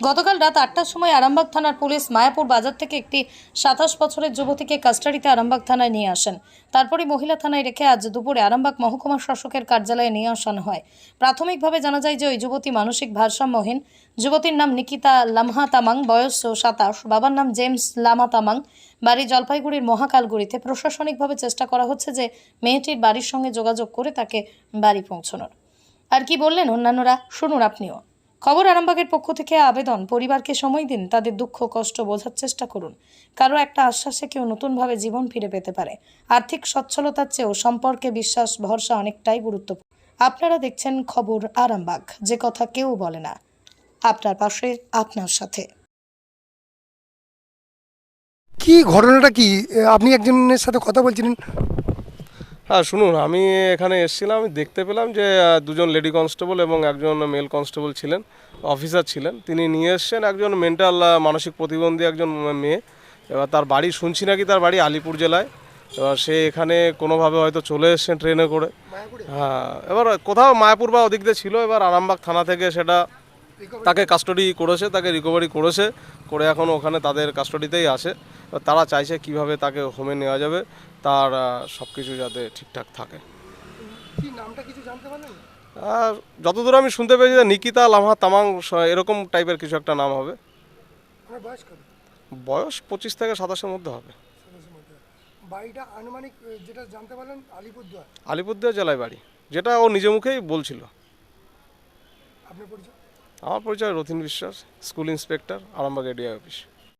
গতকাল রাত আটটার সময় আরামবাগ থানার পুলিশ মায়াপুর বাজার থেকে একটি সাতাশ বছরের যুবতীকে কাস্টাডিতে আরামবাগ থানায় নিয়ে আসেন। তারপরে মহিলা থানায় রেখে আজ দুপুরে আরামবাগ মহকুমা শাসকের কার্যালয়ে নিয়ে আসানো হয়। প্রাথমিকভাবে জানা যায় যে ওই যুবতী মানসিক ভারসাম্যহীন। যুবতীর নাম নিকিতা লামহা তামাং, বয়স সাতাশ। বাবার নাম জেমস লামা তামাং। বাড়ি জলপাইগুড়ির মহাকালগুড়িতে প্রশাসনিকভাবে চেষ্টা করা হচ্ছে যে মেয়েটির বাড়ির সঙ্গে যোগাযোগ করে তাকে বাড়ি পৌঁছানোর। আর কি বললেন অন্যান্যরা? শুনুন আপনিও। খবর আরামবাগের পক্ষ থেকে আবেদন, পরিবারকে সময় দিন, তাদের দুঃখ, কষ্ট বোঝার চেষ্টা করুন। কারও একটা আশ্বাসে কেউ নতুনভাবে জীবন ফিরে পেতে পারে। আর্থিক সচ্ছলতার চেয়েও সম্পর্কে বিশ্বাস, ভরসা অনেকটাই গুরুত্বপূর্ণ। আপনারা দেখছেন খবর আরামবাগ, যে কথা কেউ বলে না। আপনার পাশে, আপনার সাথে। কি ঘটনাটা কি? আপনি একজনের সাথে কথা বলছিলেন? হ্যাঁ শুনুন আমি এখানে এসেছিলাম আমি দেখতে পেলাম যে দুজন লেডি কনস্টেবল এবং একজন মেল কনস্টেবল ছিলেন অফিসার ছিলেন। তিনি নিয়ে এসছেন একজন মেন্টাল মানসিক প্রতিবন্ধী একজন মেয়ে। এবার তার বাড়ি শুনছি নাকি তার বাড়ি আলিপুর জেলায়। এবার সে এখানে কোনোভাবে হয়তো চলে এসছেন ট্রেনে করে। হ্যাঁ এবার কোথাও মায়াপুর বা ওদিক দিয়ে ছিল এবার আরামবাগ থানা থেকে সেটা তাকে কাস্টডি করেছে তাকে রিকভারি করেছে করে এখন ওখানে তাদের কাস্টডিতেই আছে। এবার তারা চাইছে কীভাবে তাকে হোমে নেওয়া যাবে। তার সব কিছু যাতে ঠিকঠাক থাকে। নামটা কিছু জানতে পারলেন? আর যতদূর আমি শুনতে পেয়েছি যে নিকিতা লামহা তামাং এরকম টাইপের কিছু একটা নাম হবে। বয়স বয়স পঁচিশ থেকে সাতাশের মধ্যে হবে। বাড়িটা আনুমানিক যেটা জানতে পারলেন আলিপুরদুয়ার? আলিপুরদুয়ার জেলায় বাড়ি। যেটা ও নিজে মুখেই বলছিল। আপনার পরিচয়? আমার পরিচয় Rathin Biswas school inspector Arambagh ADI office.